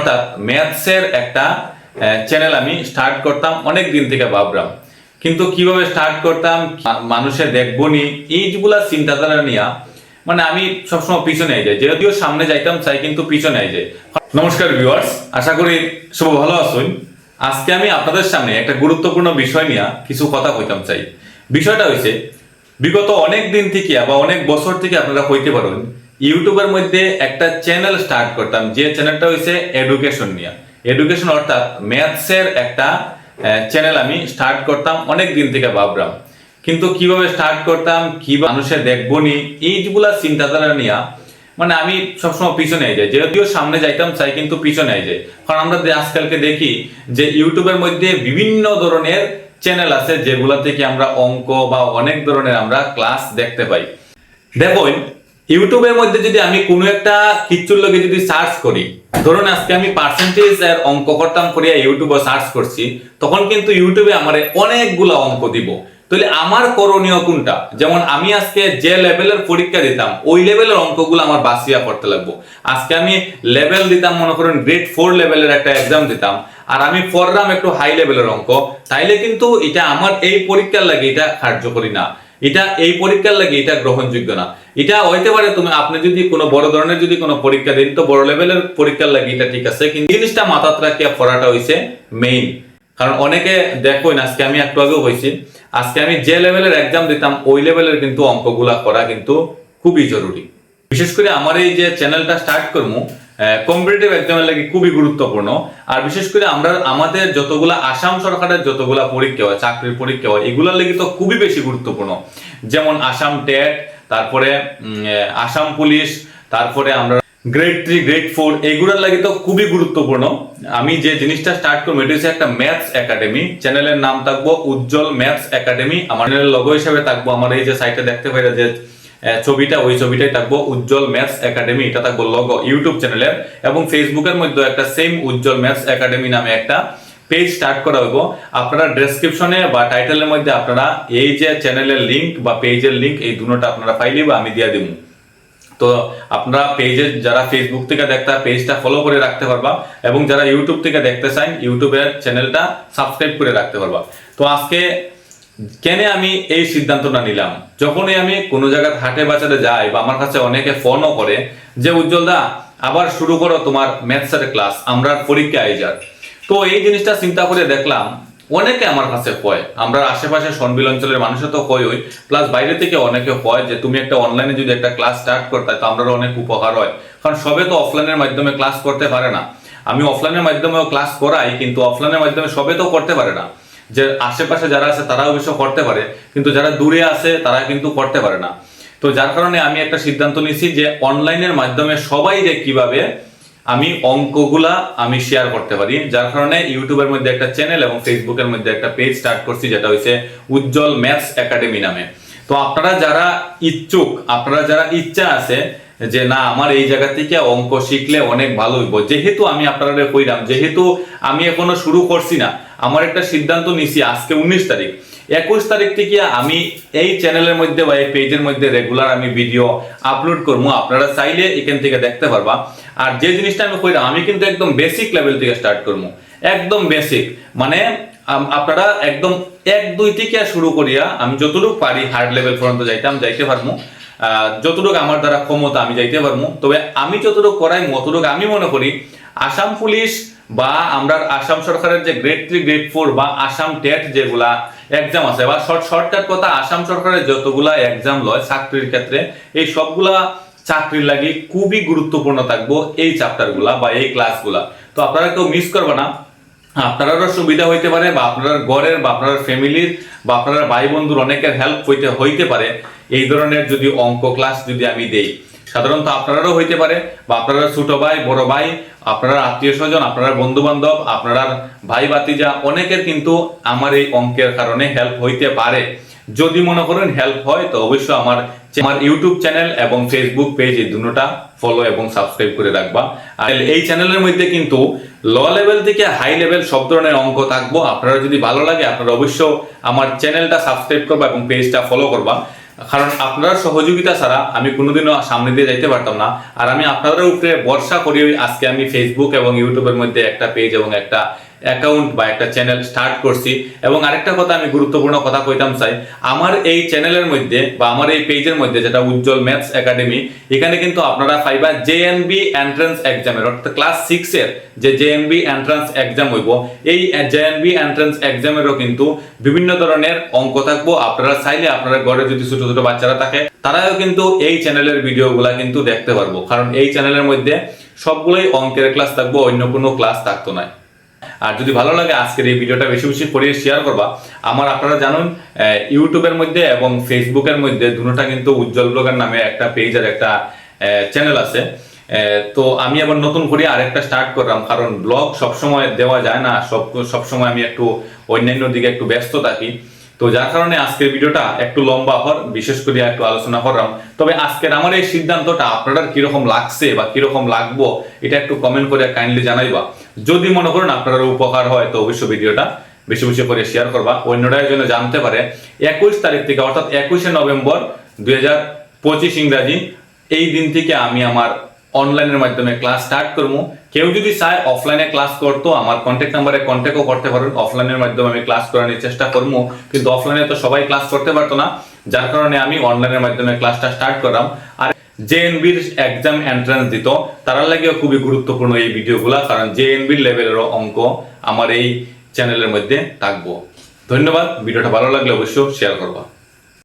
অর্থাৎ ম্যাথসের একটা চ্যানেল আমি স্টার্ট করতাম অনেক দিন থেকে ভাবলাম। কিন্তু কীভাবে স্টার্ট করতাম মানুষে দেখব নি এইগুলা চিন্তাধারা নিয়ে মানে আমি সবসময় পিছনে যাই। যদিও সামনে যাইতাম, চাই কিন্তু পিছনে যাই। নমস্কার ভিউয়ার্স আশা করি সব ভালো আছেন। আজকে আমি আপনাদের সামনে একটা গুরুত্বপূর্ণ বিষয় নিয়ে কিছু কথা কইতাম চাই। বিষয়টা হয়েছে বিগত অনেক দিন থেকে বা অনেক বছর থেকে আপনারা কইতে পারেন ইউটিউবের মধ্যে একটা চ্যানেল স্টার্ট করতাম, যে চ্যানেলটা হয়েছে এডুকেশন নিয়ে। এডুকেশন অর্থাৎ ম্যাথসের একটা চ্যানেল আমি স্টার্ট করতাম অনেক দিন থেকে ভাবলাম। কিন্তু কীভাবে স্টার্ট করতাম কি মানুষে দেখব নি এইগুলা চিন্তাধারা নিয়ে মানে আমি সবসময় পিছনে যাই। যদিও সামনে যাইতাম, চাই কিন্তু পিছনে যাই। কারণ আমরা আজকালকে দেখি যে ইউটিউবের মধ্যে বিভিন্ন ধরনের চ্যানেল আছে, যেগুলা থেকে আমরা অঙ্ক বা অনেক ধরনের আমরা ক্লাস দেখতে পাই। দেখুন ইউটিউবের মধ্যে যদি আমি কোনো একটা কিচ্ছুর লগে যদি সার্চ করি, ধরুন আজকে আমি পার্সেন্টেজ এর অঙ্ক করতাম করিয়া ইউটিউবে সার্চ করছি, তখন কিন্তু ইউটিউবে আমার অনেকগুলা অঙ্ক দিব। তাহলে আমার করণীয় কোনটা? যেমন আমি আজকে যে লেভেলের পরীক্ষা দিতাম, ওই লেভেলের অঙ্কগুলো আমার বাসিয়া করতে লাগবো। আজকে আমি লেভেল দিতাম, মনে করেন গ্রেড ফোর লেভেলের একটা এক্সাম দিতাম, আর আমি পড়লাম একটু হাই লেভেলের অঙ্ক, তাইলে কিন্তু এটা আমার এই পরীক্ষার লাগে এটা কার্যকরী না। এটা এই পরীক্ষার লাগে এটা গ্রহণযোগ্য না। এটা হইতে পারে তুমি, আপনি যদি কোনো বড় ধরনের যদি কোনো পরীক্ষা দিন, তো বড় লেভেলের পরীক্ষার লাগে এটা ঠিক আছে, কিন্তু জিনিসটা মাথাত রাখিয়া পড়াটা হইছে মেইন কারণ অনেকে দেখুন আজকে আমি একটু আগেও হয়েছি আজকে আমি যে লেভেলের এক্সাম দিতাম, ওই লেভেলের কিন্তু অঙ্কগুলা করা কিন্তু খুবই জরুরি। বিশেষ করে আমার এই যে চ্যানেলটা স্টার্ট করব কম্পিটিটিভ এক্সামের লাগে খুবই গুরুত্বপূর্ণ। আর বিশেষ করে আমরা, আমাদের যতগুলা আসাম সরকারের যতগুলা পরীক্ষা হয়, চাকরির পরীক্ষা হয়, এগুলোর লাগে তো খুবই বেশি গুরুত্বপূর্ণ। যেমন আসাম টেট, তারপরে আসাম পুলিশ, তারপরে আমরা গ্রেড থ্রি গ্রেড ফোর এগুলোর লাগে তো খুবই গুরুত্বপূর্ণ। আমি যে জিনিসটা স্টার্ট করব এটা হচ্ছে একটা ম্যাথস একাডেমি চ্যানেলের নাম থাকব, উজ্জ্বল ম্যাথস একাডেমি আমার চ্যানেলের লগো হিসেবে থাকব। আমার এই যে সাইটে দেখতে পাই যে ছবিটা, ওই ছবিটাই থাকব, উজ্জ্বল ম্যাথস একাডেমি, এটা থাকব লগো ইউটিউব চ্যানেলের এবং ফেসবুকের মধ্যে একটা সেম উজ্জ্বল ম্যাথস একাডেমি নামে একটা পেজ স্টার্ট করা হইব। আপনারা ডেসক্রিপশনে বা টাইটেলের মধ্যে আপনারা এই যে চ্যানেলের লিঙ্ক বা পেজের লিঙ্ক এই দুটোটা আপনারা পাইলে বা আমি দিয়ে দিব তো আপনারা পেজে যারা ফেসবুক থেকে দেখতে পেজটা ফলো করে রাখতে পারবা। এবং যারা ইউটিউব থেকে দেখতে চান ইউটিউবের চ্যানেলটা সাবস্ক্রাইব করে রাখতে পারবা। তো আজকে কেন আমি এই সিদ্ধান্তটা নিলাম? যখনই আমি কোনো জায়গায় হাটে বাজারে যাই বা আমার কাছে অনেকে ফোনও করে যে, উজ্জ্বল দা, আবার শুরু করো তোমার ম্যাথসের ক্লাস আমরা পরীক্ষা যাক। তো এই জিনিসটা চিন্তা করে দেখলাম, অনেকে আমার কাছে কয়, আমরা আশেপাশে সনবিল অঞ্চলের মানুষও তো কয় ওই প্লাস বাইরে থেকে অনেকে কয় যে, তুমি একটা অনলাইনে যদি একটা ক্লাস স্টার্ট করতে, তো আমরা অনেক উপকার হয়। কারণ সবে তো অফলাইনের মাধ্যমে ক্লাস করতে পারে না। আমি অফলাইনের মাধ্যমেও ক্লাস করাই, কিন্তু অফলাইনের মাধ্যমে সবে তো করতে পারে না। যে আশেপাশে যারা আছে তারা অবশ্য করতে পারে। কিন্তু যারা দূরে আছে, তারা কিন্তু করতে পারে না। তো যার কারণে আমি একটা সিদ্ধান্ত নিয়েছি যে অনলাইনের মাধ্যমে সবাই যে কীভাবে আমি অঙ্কগুলা আমি শেয়ার করতে পারি। যার কারণে ইউটিউবের মধ্যে একটা চ্যানেল এবং ফেসবুকের মধ্যে একটা পেজ স্টার্ট করছি, যেটা হচ্ছে উজ্জ্বল ম্যাথস একাডেমি নামে। তো আপনারা যারা ইচ্ছুক, আপনারা যারা ইচ্ছা আছে যে না, আমার এই জায়গা থেকে অঙ্ক শিখলে অনেক ভালো হইব। যেহেতু আমি আপনারা কইলাম যেহেতু আমি এখনও শুরু করছি না, আমার একটা সিদ্ধান্ত নিছি আজকে উনিশ তারিখ। একুশ তারিখ থেকে আমি এই চ্যানেলের মধ্যে বা এই পেজের মধ্যে রেগুলার আমি ভিডিও আপলোড করব। আপনারা চাইলে এখান থেকে দেখতে পারবা। আর যে জিনিসটা আমি কইলাম আমি কিন্তু একদম বেসিক লেভেল থেকে স্টার্ট করব। একদম বেসিক মানে আপনারা একদম এক দুই থেকে শুরু করিয়া আমি যতটুকু পারি হার্ড লেভেল পর্যন্ত যাইতাম, যাইতে পারব। যতটুকু আমার দ্বারা ক্ষমতা আমি যাইতে পারব। তবে আমি যতটুকু করাই মতটুকু আমি মনে করি, আসাম পুলিশ বা আমরা আসাম সরকারের যে গ্রেড থ্রি গ্রেড ফোর বা আসাম টেট যেগুলা এক্সাম আছে বা শর্ট শর্টকাট কথা, আসাম সরকারের যতগুলা এক্সাম লয় চাকরির ক্ষেত্রে, এই সবগুলা চাকরির লাগে খুবই গুরুত্বপূর্ণ থাকব এই চ্যাপ্টারগুলা বা এই ক্লাসগুলা তো আপনারা কেউ মিস করবে না। আপনারারও সুবিধা হইতে পারে, বা আপনার ঘরের, বা আপনার ফ্যামিলির, বা আপনার ভাই বন্ধুর অনেকের হেল্প হইতে হইতে পারে। এই ধরনের যদি অঙ্ক ক্লাস যদি আমি দেই, সাধারণত আপনারও হইতে পারে, বা আপনারা ছোট ভাই, বড় ভাই, আপনারা আত্মীয় স্বজন, আপনারা বন্ধু বান্ধব আপনারা ভাই বাতিজা অনেকের কিন্তু আমার এই অঙ্কের কারণে হেল্প হইতে পারে। যদি মনে করেন হেল্প হয়, তো অবশ্যই আমার আমার ইউটিউব চ্যানেল এবং ফেসবুক পেজ এই দুটোটা ফলো এবং সাবস্ক্রাইব করে রাখবা। আর এই চ্যানেলের মধ্যে কিন্তু ল লেভেল থেকে হাই লেভেল সব ধরনের অঙ্ক থাকব। আপনারা যদি ভালো লাগে, আপনারা অবশ্যই আমার চ্যানেলটা সাবস্ক্রাইব করবা এবং পেজটা ফলো করবা। কারণ আপনার সহযোগিতা ছাড়া আমি কোনোদিনও সামনে দিয়ে যাইতে পারতাম না। আর আমি আপনাদের উপরে ভরসা করি, আজকে আমি ফেসবুক এবং ইউটিউবের মধ্যে একটা পেজ এবং একটা অ্যাকাউন্ট বা একটা চ্যানেল স্টার্ট করছি। এবং আরেকটা কথা আমি গুরুত্বপূর্ণ কথা কইতাম চাই আমার এই চ্যানেলের মধ্যে বা আমার এই পেজের মধ্যে যেটা উজ্জ্বল ম্যাথস একাডেমি এখানে কিন্তু আপনারা পাইবা জেএনবি এন্ট্রান্স এক্সামের অর্থাৎ ক্লাস সিক্স এর যে জেএনবি এন্ট্রান্স এক্সাম হইব, এই জেএনবি এন্ট্রান্স এক্সামেরও কিন্তু বিভিন্ন ধরনের অঙ্ক থাকব। আপনারা চাইলে আপনারা ঘরে যদি ছোট ছোট বাচ্চারা থাকে, তারাও কিন্তু এই চ্যানেলের ভিডিওগুলা কিন্তু দেখতে পারব। কারণ এই চ্যানেলের মধ্যে সবগুলোই অঙ্কের ক্লাস থাকব, অন্য কোনো ক্লাস থাকতো না। আর যদি ভালো লাগে আজকের এই ভিডিওটা, বেশি বেশি করে শেয়ার করবা। আমার আপনারা জানুন ইউটিউবের মধ্যে এবং ফেসবুকের মধ্যে দুটোটা কিন্তু উজ্জ্বল ব্লগের নামে একটা পেজ আর একটা চ্যানেল আছে। তো আমি আবার নতুন করে আরেকটা স্টার্ট করলাম, কারণ ব্লগ সবসময় দেওয়া যায় না, সব, সবসময় আমি একটু অন্যান্য দিকে একটু ব্যস্ত থাকি। তো যার কারণে আজকের ভিডিওটা একটু লম্বা হর বিশেষ করে একটু আলোচনা করলাম তবে আজকের আমার এই সিদ্ধান্তটা আপনাদের কীরকম লাগছে বা কীরকম লাগবো, এটা একটু কমেন্ট করে কাইন্ডলি জানাইবা। যদি মনে করেন আপনার উপকার হয়, তো অবশ্যই ভিডিওটা বেশি বেশি করে শেয়ার করবা। অন্যরা যেন জানতে পারে, একুশ তারিখ থেকে, অর্থাৎ একুশে নভেম্বর দুই হাজার পঁচিশ ইংরাজি, এই দিন থেকে আমি আমার অনলাইনের মাধ্যমে ক্লাস স্টার্ট করব কেউ যদি চায় অফলাইনে ক্লাস করতো, আমার কন্ট্যাক্ট নাম্বারে কন্ট্যাক্টও করতে পারেন। অফলাইনের মাধ্যমে আমি ক্লাস করানোর চেষ্টা করব কিন্তু অফলাইনে তো সবাই ক্লাস করতে পারতো না। যার কারণে আমি অনলাইনের মাধ্যমে ক্লাসটা স্টার্ট করলাম। আর জেএনবির এক্সাম এন্ট্রান্স দিত তার লাগেও খুবই গুরুত্বপূর্ণ এই ভিডিওগুলা কারণ জেএনবির লেভেলেরও অঙ্ক আমার এই চ্যানেলের মধ্যে থাকব। ধন্যবাদ। ভিডিওটা ভালো লাগলে অবশ্যই শেয়ার করবা।